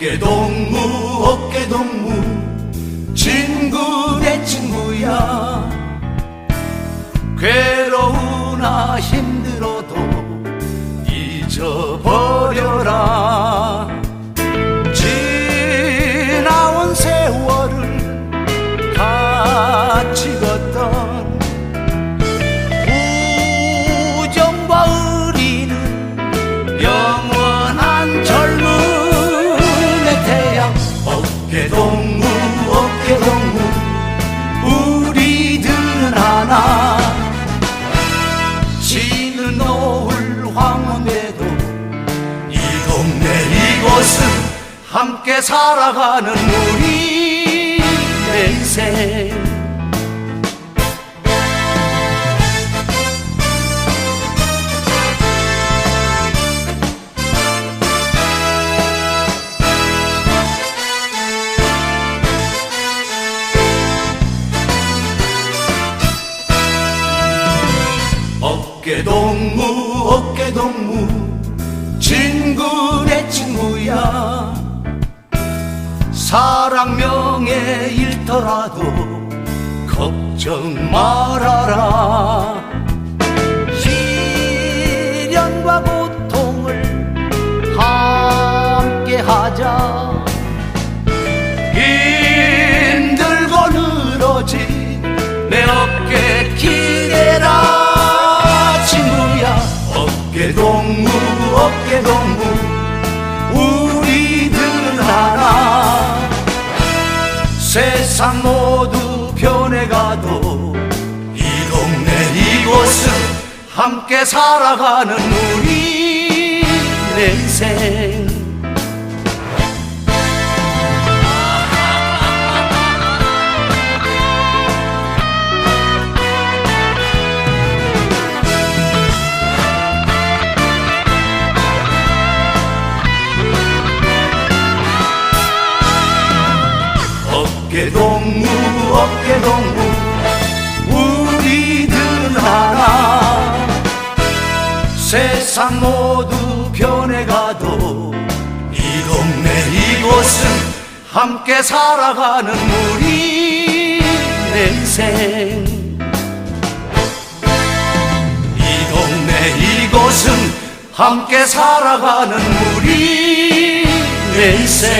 어깨 동무 어깨 동무. 친구 내 친구야. 괴로우나 힘들어도 잊어버려라. 지나온 세월을 같이 걷 황혼에도 이 동네 이곳은 함께 살아가는 우리 인생 어깨 동무 어깨 동무 친구 내 친구야 사랑 명예 잃더라도 걱정 말아라. 시련과 고통을 함께 하자 어깨 동무 우리들은 하나 세상 모두 변해가도 이 동네 이곳은 함께 살아가는 우리 인생 동무 어깨 동무 우리들은 하나. 세상 모두 변해가도 이 동네 이곳은 함께 살아가는 우리 인생 이 동네 이곳은 함께 살아가는 우리 인생